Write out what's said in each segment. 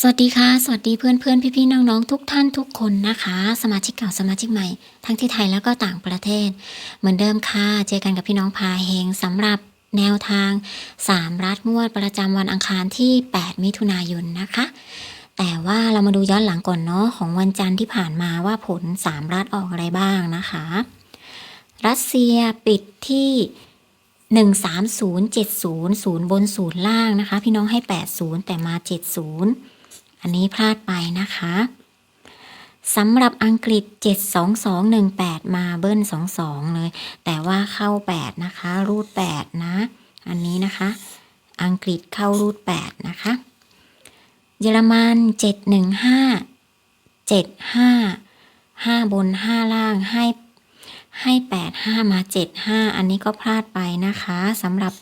สวัสดีค่ะ สวัสดีเพื่อนเพื่อนพี่พี่ๆน้องๆ ทุกท่านทุกคนนะคะ สมาชิกเก่าสมาชิกใหม่ ทั้งที่ไทยแล้วก็ต่างประเทศ เหมือนเดิมค่ะ เจอกันกับพี่น้องพาเฮงสำหรับแนวทาง 3 รัฐงวดประจำวันอังคารที่ 8 มิถุนายนนะคะ แต่ว่าเรามาดูย้อนหลังก่อนเนาะของวันจันทร์ที่ผ่านมาว่าผล 3 รัฐออกอะไรบ้างนะคะ รัสเซียปิดที่13070ศูนย์บนศูนย์ล่างนะคะ พี่น้องให้80แต่มา70 อันนี้พลาดไปนะคะสำหรับอังกฤษ 72218 มาเบิ้ล 22 เลย แต่ว่าเข้า 8 นะคะ รูด 8 นะ อันนี้นะคะ อังกฤษเข้ารูด 8 นะคะ เยอรมัน 715 75 5 บน 5 ล่างให้ให้ 8 5 มา 7 5 อันนี้ก็พลาดไปนะคะสำหรับ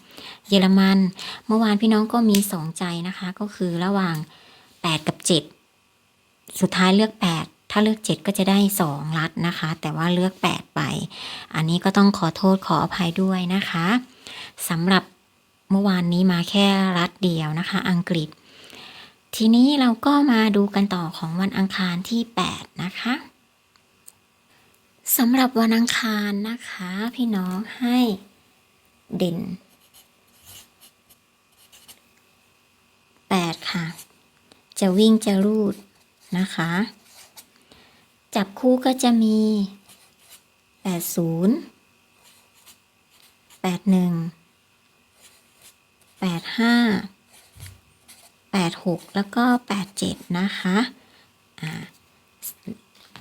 เยอรมัน เมื่อวานพี่น้องก็มี 2 ใจนะคะ ก็คือระหว่าง 8 กับ 7 สุดท้ายเลือก 8 ถ้าเลือก 7 ก็จะได้2รัดนะคะ แต่ว่าเลือก 8 ไป อันนี้ก็ต้องขอโทษขออภัยด้วยนะคะสำหรับเมื่อวานนี้มาแค่รัฐเดียวนะคะ อังกฤษ ทีนี้เราก็มาดูกันต่อของวันอังคารที่ 8 นะคะสำหรับวันอังคารนะคะ พี่น้องให้เด่น 8 ค่ะ จะวิ่งจะรูดนะคะ จับคู่ก็จะมี 80 81 85 86 แล้วก็ 87 นะคะอ่า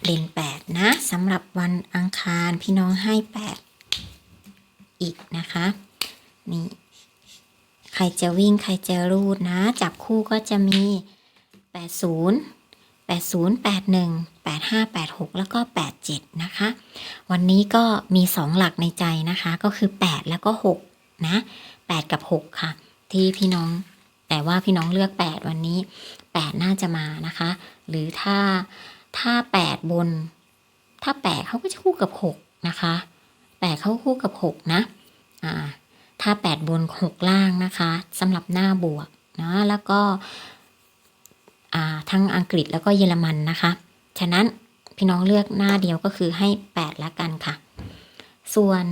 เล่น8นะสำหรับวันอังคารพี่น้องให้ 8 อีกนะคะนี่ใครจะวิ่งใครจะรูดนะ จับคู่ก็จะมี 80 80 81 85 86 แล้วก็ 87 นะคะ วันนี้ก็มี 2 หลักในใจนะคะ ก็คือ 8 แล้วก็ 6 นะ 8 กับ 6 ค่ะ ที่พี่น้อง แต่ว่าพี่น้องเลือก 8 วันนี้ 8 น่าจะมานะคะ หรือถ้า ถ้า 8 บน ถ้า 8เขาก็จะคู่กับ 6 นะคะ 8เขาคู่กับ 6 นะ อ่า ถ้า 8 บน 6 ล่างนะคะสำหรับหน้าบวกนะ แล้วก็ ทั้งอังกฤษแล้วก็เยอรมันนะคะ ฉะนั้นพี่น้องเลือกหน้าเดียวก็คือให้ 8 ละกันค่ะ ส่วน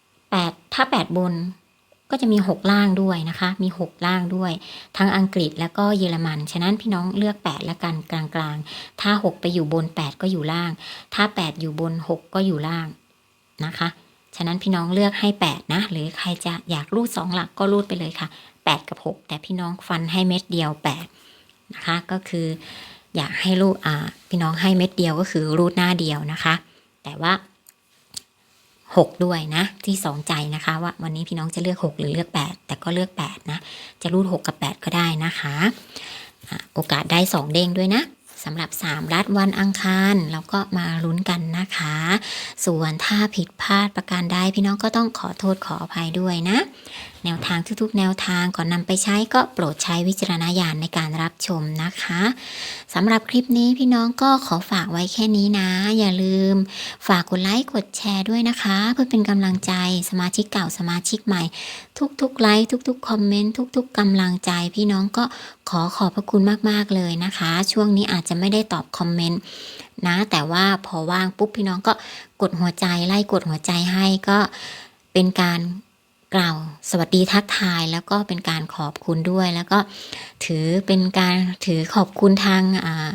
8 ถ้า 8 บนก็จะมี 6 ล่างด้วยนะคะ มี 6 ล่างด้วย ทั้งอังกฤษแล้วก็เยอรมัน ฉะนั้นพี่น้องเลือก 8 ละกันกลางๆ ถ้า 6 ไปอยู่บน 8 ก็อยู่ล่าง ถ้า 8 อยู่บน 6 ก็อยู่ล่างนะคะ ฉะนั้นพี่น้องเลือกให้ 8 นะ หรือใครจะอยากรูด 2 หลักก็รูดไปเลยค่ะ 8 กับ 6 แต่พี่น้องฟันให้เม็ดเดียว 8 นะคะก็คืออยากให้รูดอ่าพี่น้องให้เม็ดเดียวก็คือรูดหน้าเดียวนะคะ แต่ว่า 6 ด้วยนะ ที่สองใจนะคะ ว่าวันนี้พี่น้องจะเลือก 6 หรือเลือก 8 แต่ก็เลือก 8 นะ จะรูด 6 กับ 8 ก็ได้นะคะอะโอกาสได้ 2 เด้งด้วยนะสำหรับ 3 รัฐวันอังคารเราก็มาลุ้นกันนะคะ ส่วนถ้าผิดพลาดประการใดพี่น้องก็ต้องขอโทษขออภัยด้วยนะ แนวทางทุกๆ แนวทางก่อนนำไปใช้ก็โปรดใช้วิจารณญาณในการรับชมนะคะสำหรับคลิปนี้พี่น้องก็ขอฝากไว้แค่นี้นะ อย่าลืม ฝากกดไลค์กดแชร์ด้วยนะคะ เพื่อเป็นกำลังใจสมาชิกเก่าสมาชิกใหม่ ทุกๆไลค์ทุกๆคอมเมนต์ทุก ๆกำลังใจ พี่น้องก็ขอขอบพระคุณมากๆเลยนะคะ ช่วงนี้อาจจะไม่ได้ตอบคอมเมนต์นะแต่ว่าพอว่างปุ๊บพี่น้องก็กดหัวใจไล่กดหัวใจให้ก็เป็นการ กล่าวสวัสดีทักทาย แล้วก็เป็นการขอบคุณด้วย แล้วก็ถือเป็นการถือขอบคุณทางอ่า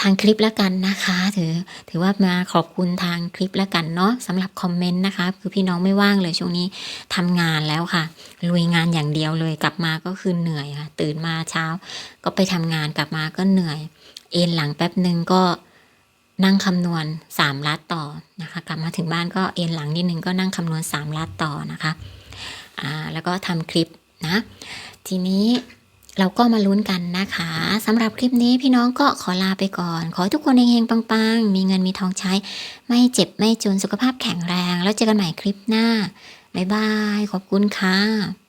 ทางคลิปแล้วกันนะคะ ถือถือว่ามาขอบคุณทางคลิปแล้วกันเนาะสำหรับคอมเมนต์นะคะ คือพี่น้องไม่ว่างเลยช่วงนี้ทำงานแล้วค่ะ ลุยงานอย่างเดียวเลยกลับมาก็คือเหนื่อยค่ะ ตื่นมาเช้า ก็ไปทำงานกลับมาก็เหนื่อย เอนหลังแป๊บหนึ่งก็ นั่งคำนวณสามลัดต่อนะคะกลับมาถึงบ้านก็เอ็นหลังนิดนึงก็นั่งคำนวณสามลัดต่อนะคะอ่าแล้วก็ทำคลิปนะทีนี้เราก็มาลุ้นกันนะคะสำหรับคลิปนี้พี่น้องก็ขอลาไปก่อน ขอทุกคนเฮงๆปังๆ มีเงินมีทองใช้ ไม่เจ็บไม่จนสุขภาพแข็งแรง แล้วเจอกันใหม่คลิปหน้า บ๊ายบาย ขอบคุณค่ะ